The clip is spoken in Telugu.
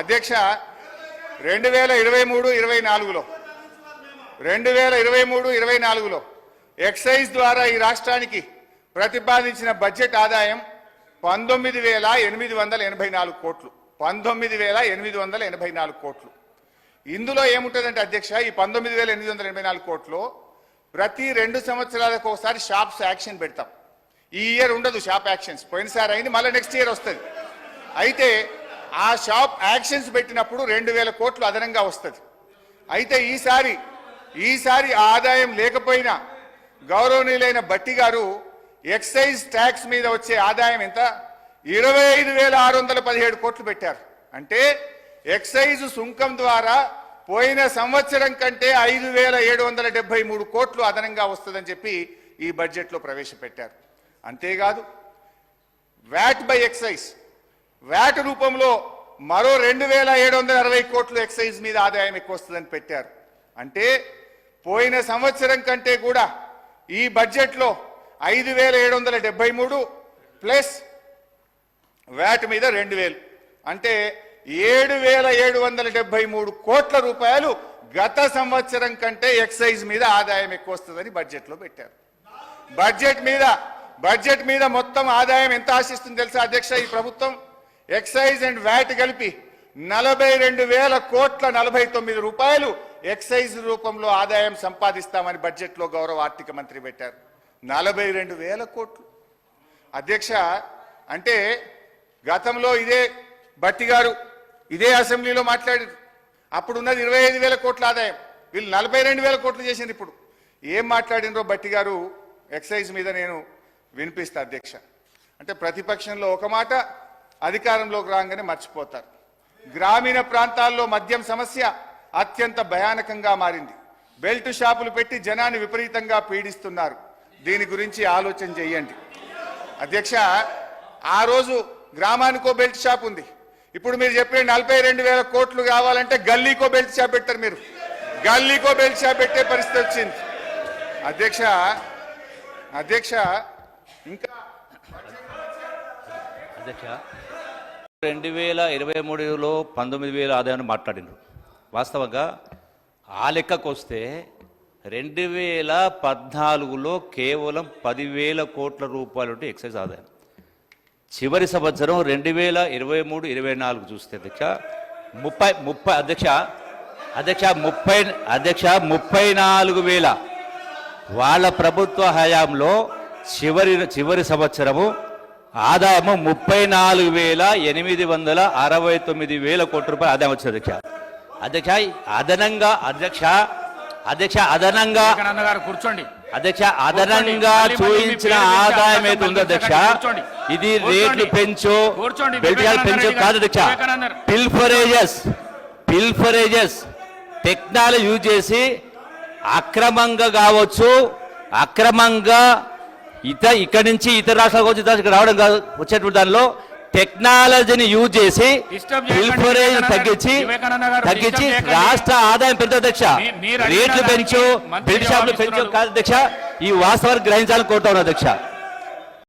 అధ్యక్ష రెండు వేల ఇరవై మూడు ఇరవై నాలుగులో. రెండు వేల ఇరవై మూడు ఇరవై నాలుగులో. ఎక్సైజ్ ద్వారా ఈ రాష్ట్రానికి ప్రతిపాదించిన బడ్జెట్ ఆదాయం పంతొమ్మిది వేల ఎనిమిది వందల ఎనభై నాలుగు కోట్లు. పంతొమ్మిది వేల ఎనిమిది వందల ఎనభై నాలుగు కోట్లు. ఇందులో ఏముంటుందంటే అధ్యక్ష ఈ పంతొమ్మిది వేల ఎనిమిది వందల ఎనభై నాలుగు కోట్లు ప్రతి రెండు సంవత్సరాలకు ఒకసారి షాప్స్ యాక్షన్ పెడతాం. ఈ ఇయర్ ఉండదు షాప్ యాక్షన్స్. పోయినసారి అయింది మళ్ళీ నెక్స్ట్ ఇయర్ వస్తుంది. అయితే ఆ షాప్ యాక్షన్స్ పెట్టినప్పుడు రెండు వేల కోట్లు అదనంగా వస్తుంది. అయితే ఈసారి ఈసారి ఆదాయం లేకపోయినా గౌరవనీయులైన బట్టి గారు ఎక్సైజ్ ట్యాక్స్ మీద వచ్చే ఆదాయం ఎంత? ఇరవై ఐదు వేల ఆరు వందల పదిహేడు కోట్లు పెట్టారు. అంటే ఎక్సైజ్ సుంకం ద్వారా పోయిన సంవత్సరం కంటే ఐదు వేల ఏడు వందల డెబ్బై మూడు కోట్లు అదనంగా వస్తుందని చెప్పి ఈ బడ్జెట్లో ప్రవేశపెట్టారు. అంతేకాదు వ్యాట్ బై ఎక్సైజ్? వ్యాట్ రూపంలో మరో రెండు వేల ఏడు వందల అరవై కోట్లు ఎక్సైజ్ మీద ఆదాయం ఎక్కువ వస్తుందని పెట్టారు. అంటే పోయిన సంవత్సరం కంటే కూడా ఈ బడ్జెట్లో ఐదు వేల ఏడు వందల డెబ్బై మూడు ప్లస్ వ్యాట్ మీద రెండు వేలు. అంటే ఏడు వేల ఏడు వందల డెబ్బై మూడు కోట్ల రూపాయలు గత సంవత్సరం కంటే ఎక్సైజ్ మీద ఆదాయం ఎక్కువ వస్తుందని బడ్జెట్లో పెట్టారు. బడ్జెట్ మీద బడ్జెట్ మీద మొత్తం ఆదాయం ఎంత ఆశిస్తుంది తెలుసా అధ్యక్ష ఈ ప్రభుత్వం? ఎక్సైజ్ అండ్ వ్యాట్ కలిపి నలభై రెండు వేల కోట్ల నలభై తొమ్మిది రూపాయలు ఎక్సైజ్ రూపంలో ఆదాయం సంపాదిస్తామని బడ్జెట్లో గౌరవ ఆర్థిక మంత్రి పెట్టారు. నలభై రెండు వేల కోట్లు. అధ్యక్ష అంటే గతంలో ఇదే భట్టి గారు ఇదే అసెంబ్లీలో మాట్లాడారు. అప్పుడు ఉన్నది ఇరవై ఐదు వేల కోట్ల ఆదాయం. వీళ్ళు నలభై రెండు వేల కోట్లు చేసింది ఇప్పుడు. ఏం మాట్లాడినరో భట్టి గారు ఎక్సైజ్ మీద నేను వినిపిస్తా అధ్యక్ష. అంటే ప్రతిపక్షంలో ఒక మాట అధికారంలోకి రాగానే మర్చిపోతారు. గ్రామీణ ప్రాంతాల్లో మద్యం సమస్య అత్యంత భయానకంగా మారింది. బెల్ట్ షాపులు పెట్టి జనాన్ని విపరీతంగా పీడిస్తున్నారు. దీని గురించి ఆలోచన చేయండి. అధ్యక్ష ఆ రోజు గ్రామానికో బెల్ట్ షాప్ ఉంది. ఇప్పుడు మీరు చెప్పిన నలభై రెండు వేల కోట్లు కావాలంటే గల్లీకో బెల్ట్ షాప్ పెట్టారు మీరు. గల్లీకో బెల్ట్ షాప్ పెట్టే పరిస్థితి వచ్చింది. అధ్యక్ష అధ్యక్ష ఇంకా అధ్యక్ష. రెండు వేల ఇరవై మూడులో పంతొమ్మిది వేల ఆదాయాన్ని మాట్లాడినారు వాస్తవంగా ఆ లెక్కకు వస్తే రెండు వేల పద్నాలుగులో కేవలం పదివేల కోట్ల రూపాయలు ఎక్సైజ్ ఆదాయం. చివరి సంవత్సరం రెండు వేల ఇరవై మూడు ఇరవై నాలుగు చూస్తే అధ్యక్ష ముప్పై ముప్పై అధ్యక్ష అధ్యక్ష ముప్పై అధ్యక్ష ముప్పై నాలుగు వేల. వాళ్ళ ప్రభుత్వ హయాంలో చివరి చివరి సంవత్సరము ఆదాయము ముప్పై నాలుగు వేల ఎనిమిది వందల అరవై తొమ్మిది వేల కోట్ల రూపాయలు ఆదాయం వచ్చింది అధ్యక్ష అధ్యక్ష అదనంగా అధ్యక్ష అధ్యక్ష అదనంగా కూర్చోండి అధ్యక్ష అదనంగా పేరు ఆదాయం ఏది ఉందో అధ్యక్ష. ఇది. రేట్లు పెంచు. బెల్టియాలు పెంచు కాదు. అధ్యక్ష. పిల్ఫరేజెస్ పిల్ఫరేజెస్ టెక్నాలజీ యూజ్ చేసి అక్రమంగా కావచ్చు అక్రమంగా ఇత ఇక్కడి నుంచి ఇతర రాష్ట్రాలకు వచ్చి ఇక్కడ రావడం కాదు. వచ్చేటువంటి దానిలో టెక్నాలజీని యూజ్ చేసి తగ్గించి తగ్గించి. రాష్ట్ర ఆదాయం పెంచు అధ్యక్ష. రేట్లు పెంచు బెల్ట్ షాపులు పెంచు. కాదు అధ్యక్ష. ఈ వాస్తవాన్ని గ్రహించాలని కోరుతా ఉన్నా అధ్యక్ష.